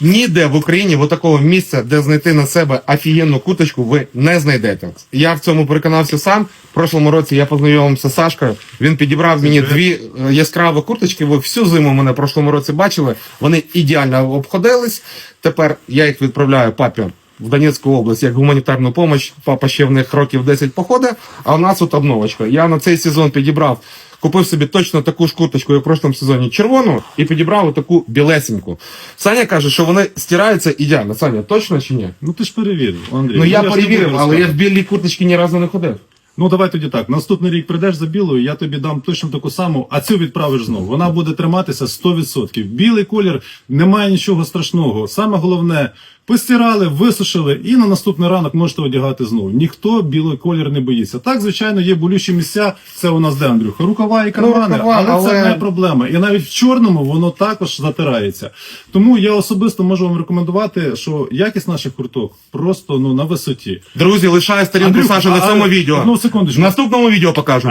Ніде в Україні в такого місця, де знайти на себе офігенну куточку, ви не знайдете. Я в цьому переконався сам. В прошлому році я познайомився з Сашкою. Він підібрав мені дві е, яскраві курточки. Ви всю зиму мене в прошлому році бачили. Вони ідеально обходились. Тепер я їх відправляю папі в Донецьку область як гуманітарну допомогу. Папа ще в них років 10 походить, а у нас тут обновочка. Я на цей сезон підібрав. Купив собі точно таку ж курточку, як в прошлому сезоні червону, і підібрав таку білесеньку. Саня каже, що вони стираються ідеально. Саня, точно чи ні? Ну ти ж перевірив, Андрій. Ну я ж не перевірив, але я в білій курточці ні разу не ходив. Ну давай тоді так. Наступний рік прийдеш за білою, я тобі дам точно таку саму, а цю відправиш знову. Вона буде триматися 100%. Білий колір немає нічого страшного. Саме головне, постирали, висушили, і на наступний ранок можете одягати знову. Ніхто білий колір не боїться. Так, звичайно, є болючі місця. Це у нас де Андрюха? Рукава і кармани, рукава, але, але- це не проблема. І навіть в чорному воно також затирається. Тому я особисто можу вам рекомендувати, що якість наших курток просто ну на висоті. Друзі, лишаю сторінку Андрюха, Саші на цьому відео. одну секундочку. В наступному відео покажу.